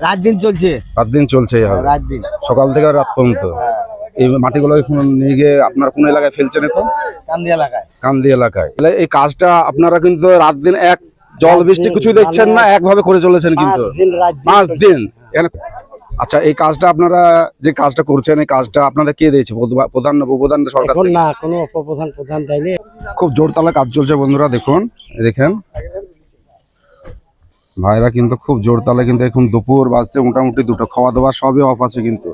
রাত দিন চলছে? রাত দিন চলছে রাত দিন। সকাল থেকে রাত পর্যন্ত। এই মাটিগুলো এখন নিয়ে গিয়ে আপনার কোন এলাকায় ফেলছেন এখন? কান্দি এলাকায়। কান্দি এলাকায়। তাহলে এই কাজটা আপনারা কিন্তু রাত দিন এক জল বৃষ্টি কিছুই দেখছেন না একভাবে করে চলেছেন কিন্তু। পাঁচ দিন। আচ্ছা এই কাজটা আপনারা যে কাজটা করছেন এই কাজটা আপনাদের কে দিয়েছে? প্রধান না উপপ্রধান সরকার না কোনো উপপ্রধান প্রধান দেয়নি। খুব জোরতালে কাজ চলছে বন্ধুরা দেখুন দেখেন। ভাইরা কিন্তু খুব জোরতালে কিন্তু এখন দুপুর বাজছে মোটামুটি দুটো খাওয়া দাওয়া সবই অফ আছে কিন্তু।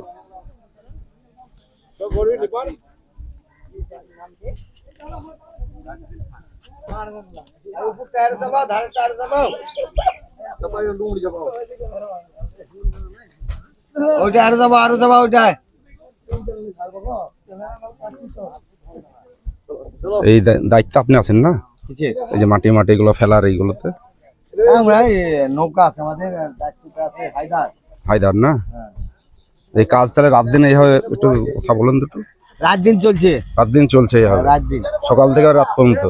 ওইটা আরও যাব আরও যাব ওইটায় এই দায়িত্ব আপনি আছেন না? এই যে মাটি মাটি এগুলো ফেলার এইগুলোতে? আমরা এই নৌকা আছে আমাদের দায়িত্বটা আছে হায়দার। হায়দার না? এই কাজ তাহলে রাত দিন এইভাবে একটু কথা বলেন তো রাত দিন চলছে। রাত দিন চলছে এইভাবে। রাত দিন। সকাল থেকে রাত পর্যন্ত।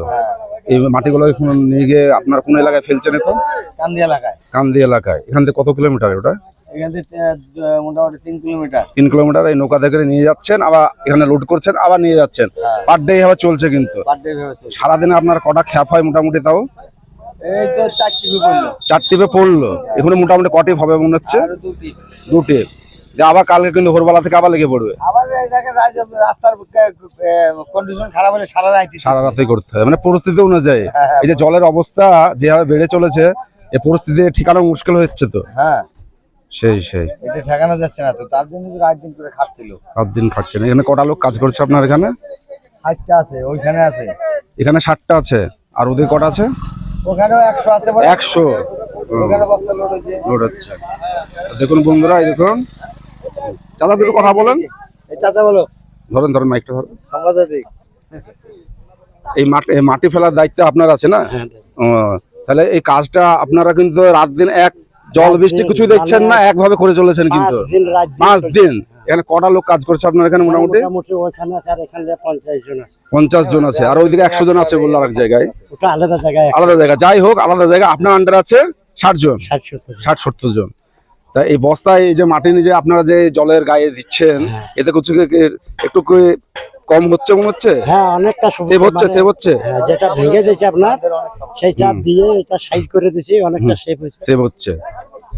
এই মাটিগুলো এখন নিয়ে গিয়ে আপনার কোন এলাকায় ফেলছেন এখন? কান্দি এলাকায়। কান্দি এলাকায়। এখান থেকে কত কিলোমিটার ওটা এখান থেকে মোটামুটি তিন কিলোমিটার। তিন কিলোমিটার এই নৌকা থেকে নিয়ে যাচ্ছেন আবার এখানে লোড করছেন আবার নিয়ে যাচ্ছেন। পার ডে এভাবে চলছে কিন্তু। সারাদিনে আপনার কটা খ্যাপ হয় মোটামুটি তাও? চার টিপি পড়ল। এখানে মোটামুটি কটি হবে মনে হচ্ছে? আবার কালকে কিন্তু ভোরবেলা থেকে আবার লেগে পড়বে। আবার রাস্তার কন্ডিশন খারাপ হলে সারা রাত সারা রাতে করতে হয়। মানে পরিস্থিতি অনুযায়ী। এই যে জলের অবস্থা যেভাবে বেড়ে চলেছে এই পরিস্থিতি ঠিকানা মুশকিল হচ্ছে তো। হ্যাঁ। সেই সেই। এটা ঠেকানো যাচ্ছে না তো। তার জন্য তো রাত দিন করে খাটছিল। রাত দিন খাটছেন এখানে কটা লোক কাজ করছে আপনার এখানে? ষাটটা আছে ওইখানে আছে। এখানে ষাটটা আছে। আর ওদের কটা আছে? ওখানেও একশো আছে একশো। লোড হচ্ছে। দেখুন বন্ধুরা এই দেখুন। দাদা দুটো কথা বলেন। চাচা বলো। ধরেন ধরেন মাইকটা ধরেন। এই মাটি মাটি ফেলার দায়িত্ব আপনার আছে না? ও, তাহলে এই কাজটা আপনারা কিন্তু রাত দিন এক জল বৃষ্টি কিছুই দেখছেন না একভাবে করে চলেছেন কিন্তু। পাঁচ দিন। দিন এখানে কটা লোক কাজ করছে আপনার এখানে মোটামুটি? পঞ্চাশ জন আছে। আর ওইদিকে একশো জন আছে বলল আরেক জায়গায়। আলাদা জায়গায় আলাদা জায়গা। যাই হোক আলাদা জায়গা। আপনার আন্ডার আছে ষাট জন? ষাট সত্তর জন। তা এই বস্তায় এই যে মাটি নিয়ে আপনারা যে জলের গায়ে দিচ্ছেন এতে কিছু একটু কম হচ্ছে মনে হচ্ছে? হ্যাঁ অনেকটা সেভ হচ্ছে মানে- সেভ হচ্ছে? হ্যাঁ, যেটা ভেঙে দিয়েছে আপনার সেইটা দিয়ে এটা সাইড করে দিয়েছি অনেকটা সেভ হয়েছে। সেভ হচ্ছে।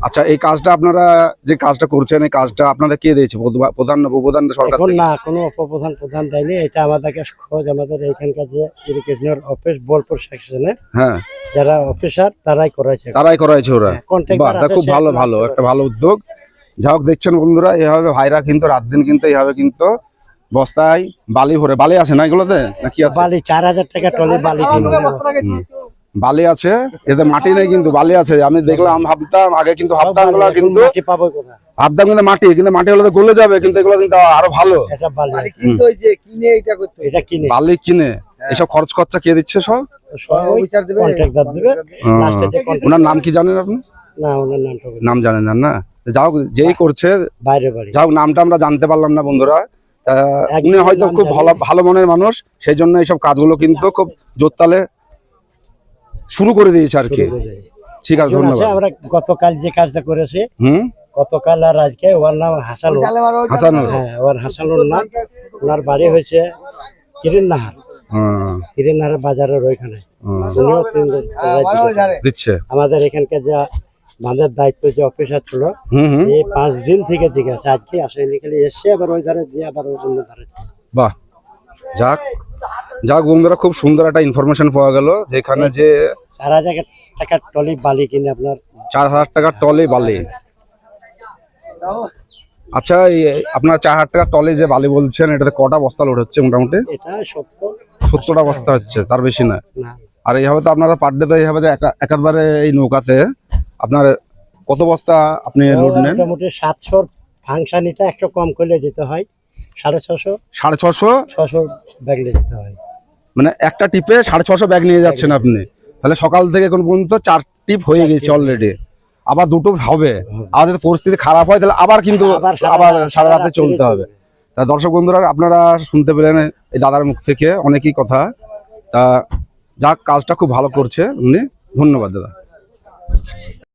আচ্ছা এই কাজটা আপনারা যে কাজটা করছেন এই কাজটা আপনাদের কে দিয়েছে? প্রধা- প্রধান না উপপ্রধান সরকার এখন না কোনো উপপ্রধান প্রধান দেয়নি। এটা আমাদেরকে খোঁজ আমাদের এখানকার যে ইরিগেশনের অফিস বোলপুর সেকশনে হ্যাঁ। যারা অফিসার তারাই করাইছে। তারাই করাইছে ওরা। হ্যাঁ, বাহ খুব ভালো ভালো একটা ভালো উদ্যোগ। যা হোক দেখছেন বন্ধুরা এভাবে ভাইরা কিন্তু রাত দিন কিন্তু এইভাবে কিন্তু বস্তায় বালি ভরে বালি আছে না এগুলোতে? না কি আছে? বালি চার হাজার টাকা টলি বালি দেবো। বালি আছে এতে মাটি নেই কিন্তু বালি আছে। আমি দেখলাম ভাবতাম আগে কিন্তু ভাবতাম বালি, কিন্তু ভাবতাম কিন্তু মাটি কিন্তু মাটি হলে তো গলে যাবে কিন্তু এগুলো কিন্তু আরও ভালো। বালি কিনে এটা করতে এটা কিনে। বালি কিনে এসব খরচ খরচা কে দিচ্ছে সব? তো সবাই বিচার দেবে কন্ট্রাক্টর দেবে। হুম। লাস্টে যে contract- ওনার নাম কি জানেন আপনি। নাম জানেন না না। যাও যেই করছে বাইরে বাড়ি। যাও নামটা আমরা জানতে পারলাম না বন্ধুরা। উনি হয়তো খুব ভালো ভালো মনের মানুষ সেই জন্য এইসব কাজগুলো কিন্তু খুব জোরতালে শুরু করে দিয়েছে আর কি। ঠিক আছে ধন্যবাদ। আমরা গতকাল যে কাজটা করেছি হুম? গতকাল আর আজকে ওর নাম হাসানুর হাসানুর হ্যাঁ ওর হাসানুর নাম ওনার বাড়ি হয়েছে কিরিন নাহার। হুম, কিরিন নাহার বাজারের ওইখানে। দিন রাজ্যে দিচ্ছে। আমাদের এখানকার যা বাঁধের দায়িত্ব যে অফিসার ছিল এই পাঁচ দিন থেকে ঠিক আছে আজকে আসেনি খালি এসছে আবার ওই ধারে দিয়ে আবার ওই অন্য ধারে। বাহ। যাক। যাক বন্ধুরা খুব সুন্দর একটা ইনফরমেশন পাওয়া গেল। যেখানে যে চার হাজার টাকার টলি বালি কিনে আপনার চার হাজার টাকার টলে বালি। আচ্ছা আপনার চার হাজার টাকার টলে যে বালি বলছেন এটাতে কটা বস্তা লোড হচ্ছে মোটামুটি? এটা সত্য সত্তরটা বস্তা হচ্ছে তার বেশি না। আর এইভাবে তো আপনারা পার ডে তো এইভাবে তো একা- একেবারে এই নৌকাতে আপনার কত বস্তা আপনি লোড নেন? মোটামুটি সাতশোর ফাংশন এটা একটু কম করলে যেতে হয় সাড়ে ছশো। সাড়ে ছশো? ছশো ব্যাগলে যেতে হয়। মানে একটা টিপে সাড়ে ছশো ব্যাগ নিয়ে যাচ্ছেন আপনি। তাহলে সকাল থেকে এখন পর্যন্ত চার টিপ হয়ে গেছে অলরেডি আবার দুটো হবে। আর যদি পরিস্থিতি খারাপ হয় তাহলে আবার কিন্তু আবার সারা রাতে চলতে হবে। তা দর্শক বন্ধুরা আপনারা শুনতে পেলেন এই দাদার মুখ থেকে অনেকই কথা। তা যাক কাজটা খুব ভালো করছে উনি। ধন্যবাদ দাদা।